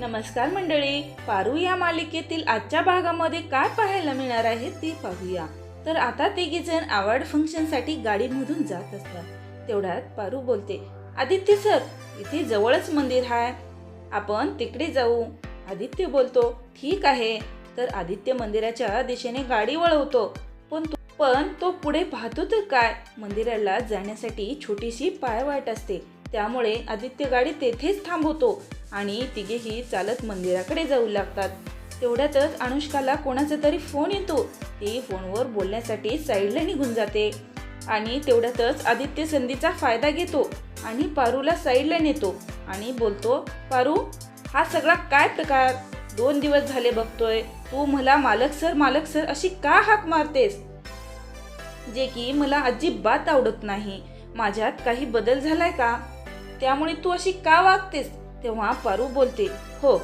नमस्कार मंडळी पारू या मालिकेतील आजच्या भागामध्ये काय पाहायला मिळणार आहे ती पाहूया. तर आता तिघी जण अवॉर्ड फंक्शनसाठी गाडीमधून जात असतात. तेवढ्यात पारू बोलते आदित्य सर इथे जवळच मंदिर आहे आपण तिकडे जाऊ. आदित्य बोलतो ठीक आहे. तर आदित्य मंदिराच्या दिशेने गाडी वळवतो. पण तो पण तो पुढे पाहतो तर काय? मंदिराला जाण्यासाठी छोटीशी पायवाट असते. त्यामुळे आदित्य गाडी तेथेच थांबवतो. आणि तिघेही चालत मंदिराकडे जाऊ लागतात. तेवढ्यातच अनुष्काला कोणाचा तरी फोन येतो. ती फोनवर बोलण्यासाठी साईडला निघून जाते. आणि तेवढ्यातच आदित्य संधीचा फायदा घेतो आणि पारूला साईडला नेतो आणि बोलतो पारू हा सगळा काय प्रकार? दोन दिवस झाले बघतोय. तू मला मालक सर मालक सर अशी का हाक मारतेस? जे की मला अजिबात आवडत नाही. माझ्यात काही बदल झालाय का? त्यामुळे तू अशी का वागतेस? तेव्हा पारू बोलते हो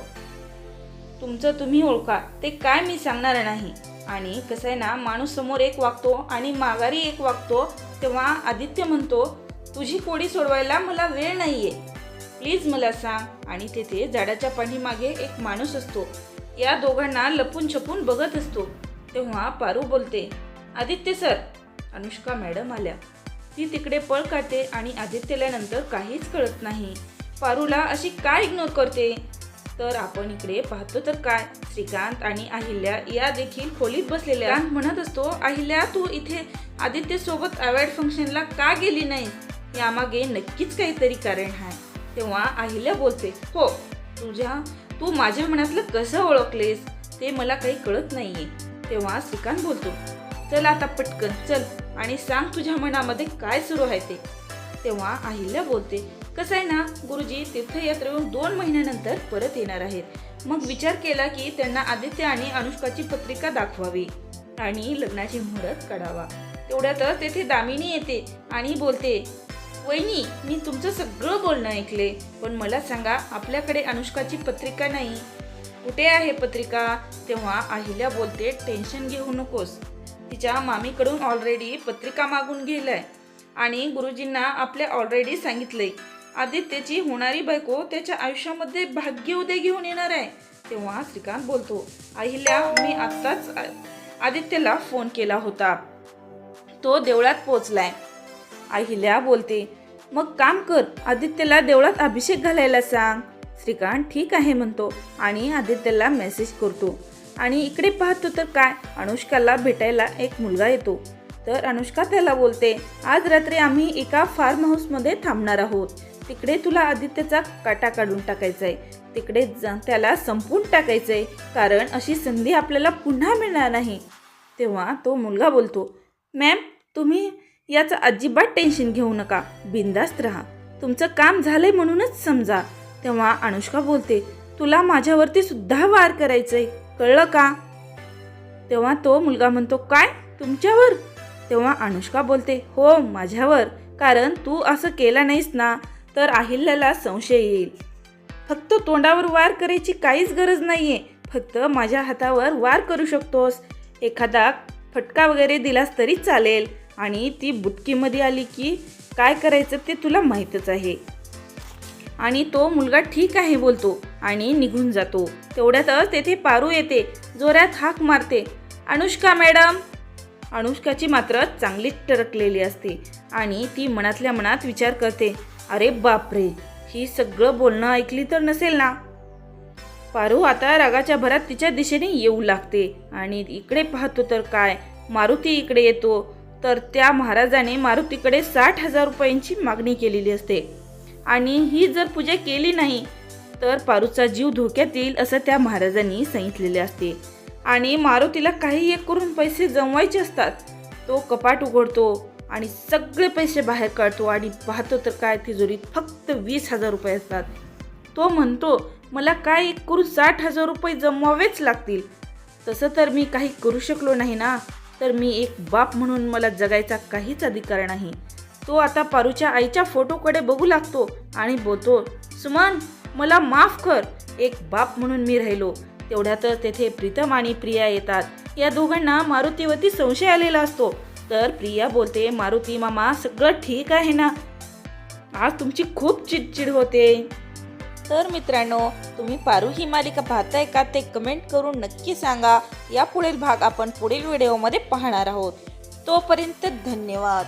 तुमचं तुम्ही ओळखा ते काय मी सांगणार नाही. आणि कसं आहे ना माणूस समोर एक वागतो आणि माघारी एक वागतो तेव्हा आदित्य म्हणतो तुझी कोडी सोडवायला मला वेळ नाही आहे प्लीज मला सांग. आणि तेथे झाडाच्या पाठीमागे एक माणूस असतो. या दोघांना लपून छपून बघत असतो. तेव्हा पारू बोलते आदित्य सर. अनुष्का मॅडम आल्या. ती तिकडे पळ काढते आणि आदित्यला नंतर काहीच कळत नाही. पारूला अशी काय इग्नोर करते? तर आपण इकडे पाहतो तर काय? श्रीकांत आणि अहिल्या या देखील खोलीत बसलेल्या म्हणत असतो अहिल्या तू इथे आदित्य सोबत अवॉर्ड फंक्शनला का गेली नाही? यामागे नक्कीच काहीतरी कारण आहे. तेव्हा अहिल्या बोलते हो तुझ्या तू माझ्या मनातलं कसं ओळखलेस? ते मला काही कळत नाहीये. तेव्हा श्रीकांत बोलतो चल आता पटकन चल आणि सांग तुझ्या मनामध्ये काय सुरू आहे ते. तेव्हा अहिल्या बोलते कसं आहे ना गुरुजी तीर्थयात्रेहून दोन महिन्यानंतर परत येणार आहेत. मग विचार केला की त्यांना आदित्य आणि अनुष्काची पत्रिका दाखवावी आणि लग्नाची मुहूर्त काढावा. तेवढ्यातच तेथे दामिनी येते आणि बोलते वहिनी मी तुमचं सगळं बोलणं ऐकले पण मला सांगा आपल्याकडे अनुष्काची पत्रिका नाही. कुठे आहे पत्रिका? तेव्हा अहिल्या बोलते टेन्शन घेऊ नकोस. तिच्या मामीकडून ऑलरेडी पत्रिका मागून गेलाय आणि गुरुजींना आपल्या ऑलरेडी सांगितलंय. आदित्यची होणारी बायको त्याच्या आयुष्यामध्ये भाग्य उदय घेऊन येणार आहे. तेव्हा श्रीकांत बोलतो अहिल्या मी आत्ताच आदित्यला फोन केला होता. तो देवळात पोचलाय अहिल्या बोलते मग काम कर आदित्यला देवळात अभिषेक घालायला सांग. श्रीकांत ठीक आहे म्हणतो आणि आदित्यला मेसेज करतो. आणि इकडे पाहतो तर काय? अनुष्काला भेटायला एक मुलगा येतो. तर अनुष्का त्याला बोलते आज रात्री आम्ही एका फार्म हाऊसमध्ये थांबणार आहोत. तिकडे तुला आदित्यचा काटा काढून टाकायचा आहे तिकडे जा त्याला संपून टाकायचं आहे कारण अशी संधी आपल्याला पुन्हा मिळणार नाही. तेव्हा तो मुलगा बोलतो मॅम तुम्ही याचं अजिबात टेन्शन घेऊ नका. बिंदास्त राहा. तुमचं काम झालंय म्हणूनच समजा. तेव्हा अनुष्का बोलते तुला माझ्यावरती सुद्धा वार करायचंय. कळलं का? तेव्हा तो मुलगा म्हणतो काय? तुमच्यावर? तेव्हा अनुष्का बोलते हो माझ्यावर. कारण तू असं केलं नाहीस ना. तर अहिल्याला संशय येईल. फक्त तोंडावर वार करायची काहीच गरज नाही आहे फक्त माझ्या हातावर वार करू शकतोस. एखादा फटका वगैरे दिलास तरी चालेल. आणि ती बुटकीमध्ये आली की काय करायचं ते तुला माहीतच आहे. आणि तो मुलगा ठीक आहे बोलतो आणि निघून जातो. तेवढ्यातच तेथे पारू येते. जोरात हाक मारते. अनुष्का मॅडम! अनुष्काची मात्र चांगलीच टरकलेली असते आणि ती मनातल्या मनात विचार करते. अरे बापरे ही सगळं बोलणं ऐकली तर नसेल ना? पारू आता रागाच्या भरात तिच्या दिशेने येऊ लागते. आणि इकडे पाहतो तर काय? मारुती इकडे येतो. तर त्या महाराजाने मारुतीकडे साठ हजार रुपयांची मागणी केलेली असते. आणि ही जर पूजा केली नाही तर पारूचा जीव धोक्यात येईल असं त्या महाराजांनी सांगितलेले असते. आणि मारुतीला काही एक करून पैसे जमवायचे असतात. तो कपाट उघडतो. आणि सगळे पैसे बाहेर काढतो आणि पाहतो तर काय तिजोरीत फक्त वीस हजार रुपये असतात. तो म्हणतो मला काय एक साठ हजार रुपये जमवावेच लागतील. तसं तर मी काही करू शकलो नाही ना. तर मी एक बाप म्हणून मला जगायचा काहीच अधिकार नाही. तो आता पारूच्या आईच्या फोटोकडे बघू लागतो आणि बोलतो सुमन मला माफ कर. एक बाप म्हणून मी राहिलो. तेवढ्यातच तेथे प्रीतम आणि प्रिया येतात. या दोघांना मारुतीवरती संशय आलेला असतो. तर प्रिया बोलते मारुती मामा सगळं ठीक आहे ना? आज तुमची खूप चिडचिड होते. तर मित्रांनो तुम्ही पारू ही मालिका पाहताय का ते कमेंट करून नक्की सांगा. या पुढील भाग आपण पुढील व्हिडिओमध्ये पाहणार आहोत. तोपर्यंत धन्यवाद.